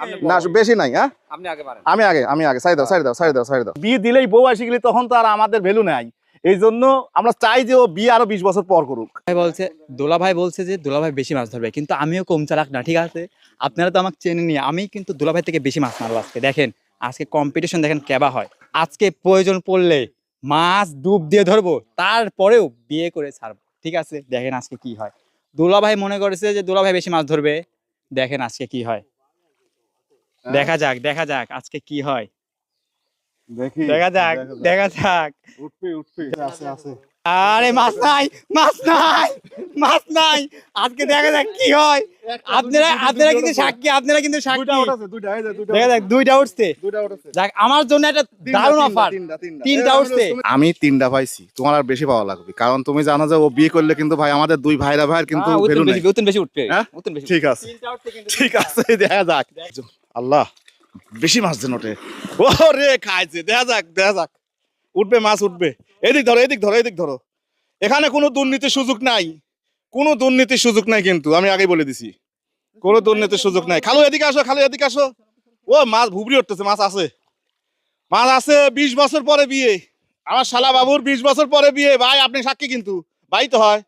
আপনি না বেশি নাই হ্যাঁ? আপনি আগে পারেন আমি আগে আমি আগে সাইড দাও সাইড দাও সাইড দাও সাইড দাও বিয়ে দিলেই বউ আসি গেলে তখন তো আর আমাদের ভ্যালু নাই। এই জন্য আমরা চাই যে ও বিয়ে আরও বিশ বছর পর করুক। ভাই বলছে দোলা ভাই বলছে যে দোলা ভাই বেশি মাছ ধরবে কিন্তু আমিও কম চালাক না ঠিক আছে? আপনারা তো আমাকে চেনে নি আমি কিন্তু দোলা ভাই থেকে বেশি মাছ মারবো আজকে দেখেন আজকে কম্পিটিশন দেখেন কেবা হয়। আজকে প্রয়োজন পড়লে মাছ ডুব দিয়ে ধরবো তারপরেও বিয়ে করে ছাড়বো ঠিক আছে? দেখেন আজকে কি হয়। দোলা ভাই মনে করেছে যে দোলা ভাই বেশি মাছ ধরবে দেখেন আজকে কি হয়। দেখা যাক দেখা যাক আজকে কি হয়। দেখি দেখা যাক দেখা যাক। উঠবে উঠবে। আছে আছে আরে মাছ নাই মাছ নাই মাছ নাই। আজকে দেখা যাক কি হয়। আপনারা আপনারা কিন্তু সাক্ষী আপনারা কিন্তু সাক্ষী। দুইটা উঠেছে দুইটা এই যে দুইটা দেখা যাক দুইটা উঠছে। দুইটা যাক আমার জন্য একটা দারুণ অফার তিনটা উঠছে। আমি তিনটা পাইছি তোমার আর বেশি পাওয়া লাগবে। কারণ তুমি জানো যে ও বিয়ে করলে কিন্তু ভাই আমাদের দুই ভাইরা ভাইয়ের কিন্তু হ্যাঁ? ঠিক আছে। তিনটা উঠছে কিন্তু ঠিক আছে দেখা যাক। আল্লাহ, বেশি মাছ দেন ওঠে। ও রে খাইছে, দেখা যাক দেখা যাক। উঠবে মাছ, উঠবে। এদিক ধরো এদিক ধরো এদিক ধরো। এখানে কোনো দুর্নীতির সুযোগ নাই। কোনো দুর্নীতির সুযোগ নাই কিন্তু, আমি আগেই বলে দিছি। কোনো দুর্নীতির সুযোগ নাই। খালো, এদিকে আসো, খালো, এদিকে আসো। ও, মাছ ভুবড়ি উঠতেছে, মাছ আছে। মাছ আছে বিশ বছর পরে বিয়ে। আমার শালা বাবুর বিশ বছর পরে বিয়ে। ভাই, আপনি সাক্ষী কিন্তু। ভাই তো হয়।